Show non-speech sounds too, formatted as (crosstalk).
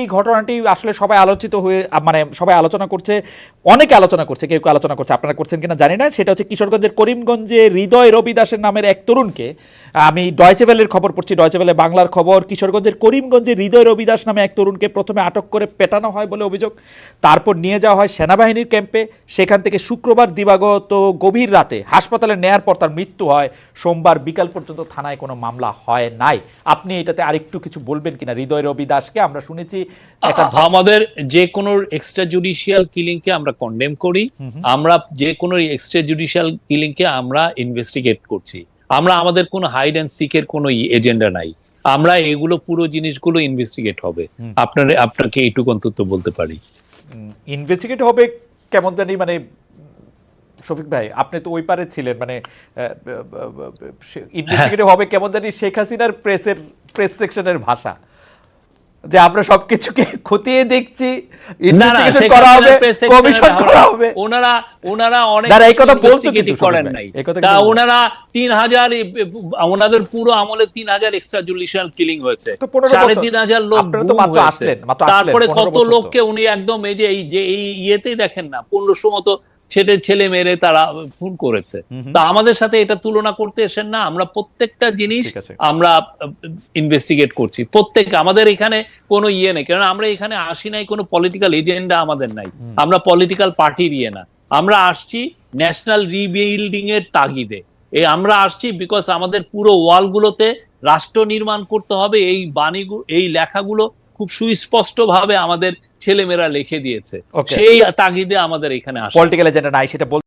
এই ঘটনাটি আসলে সবাই আলোচিত হয়ে মানে সবাই আলোচনা করছে, অনেকে আলোচনা করছে, কেউ কেউ আলোচনা করছে, আপনারা করছেন কিনা জানি না, সেটা হচ্ছে কিশোরগঞ্জের করিমগঞ্জে হৃদয় রবি দাসের নামের এক তরুণকে, আমি ডয়চেভেলের খবর পড়ছি ডয়চেভেলে বাংলার খবর, কিশোরগঞ্জের করিমগঞ্জে হৃদয় রবি দাস নামে এক তরুণকে প্রথমে আটক করে পেটানো হয় বলে অভিযোগ, তারপর নিয়ে যাওয়া হয় সেনাবাহিনীর ক্যাম্পে, সেখান থেকে শুক্রবার দিবাগত গভীর রাতে হাসপাতালে নেয়ার পর তার মৃত্যু হয়, সোমবার বিকাল পর্যন্ত থানায় কোনো মামলা হয় নাই। আপনি এটাতে আরেকটু কিছু বলবেন কিনা? হৃদয় রবি দাসকে আমরা শুনেছি আমাদের যে কোনো এক্সট্রা জুডিশিয়াল কিলিং কে আমরা কন্ডেম করি আমরা যে কোনো এক্সট্রা জুডিশিয়াল কিলিং কে আমরা ইনভেস্টিগেট করছি। আমরা আমাদের কোনো হাইড অ্যান্ড সিকের কোনো এজেন্ডা নাই। আমরা এগুলো পুরো জিনিসগুলো ইনভেস্টিগেট হবে। আপনার আপনাকে এইটুকু অন্তত বলতে পারি। ইনভেস্টিগেট হবে কেমন জানি মানে শফিক ভাই আপনি তো ওই পারে ছিলেন মানে ইনভেস্টিগেট হবে কেমন জানি শেখ হাসিনার প্রেসের প্রেস সেকশনের ভাষা। যে আমরা সবকিছুকে (laughs) খতিয়ে দেখছি। ইনভেস্টিগেশন করা হবে কমিশন করা হবে। ওনারা ওনারা অনেক দাঁড়া, এই কথা বলতো কিন্তু করেন নাই। তা ওনারা তিন হাজার ওনাদের পুরো আমলে তিন হাজার এক্সট্রা জুডিশিয়াল কিলিং হয়েছে। তো 15 সাড়ে তিন হাজার লোক আপনারা তো মাত্র আসলেন, মাত্র তারপরে কত লোককে উনি একদম এই যে এই যে এই ইয়েতেই দেখেন না পনেরোশো মতো ছেলে ছেলে মেরে তারা খুন করেছে। তা আমাদের সাথে এটা তুলনা করতে এসেন না আমরা প্রত্যেকটা জিনিস আমরা ইনভেস্টিগেট করছি। প্রত্যেক আমাদের এখানে কোনো ইয়ে নেই কারণ আমরা এখানে আসি নাই কোনো পলিটিক্যাল এজেন্ডা আমাদের নাই। আমরা পলিটিক্যাল পার্টির ইয়ে না। আমরা আসছি ন্যাশনাল রিবিল্ডিং এর তাগিদে। এই আমরা আসছি বিকজ আমাদের পুরো ওয়ালগুলোতে রাষ্ট্র নির্মাণ করতে হবে এই বাণীগুলো এই লেখাগুলো খুব সুস্পষ্ট ভাবে আমাদের ছেলেমেয়েরা লিখে দিয়েছে। সেই তাগিদে আমাদের এখানে আসে। পলিটিক্যাল এজেন্ডা নাই সেটা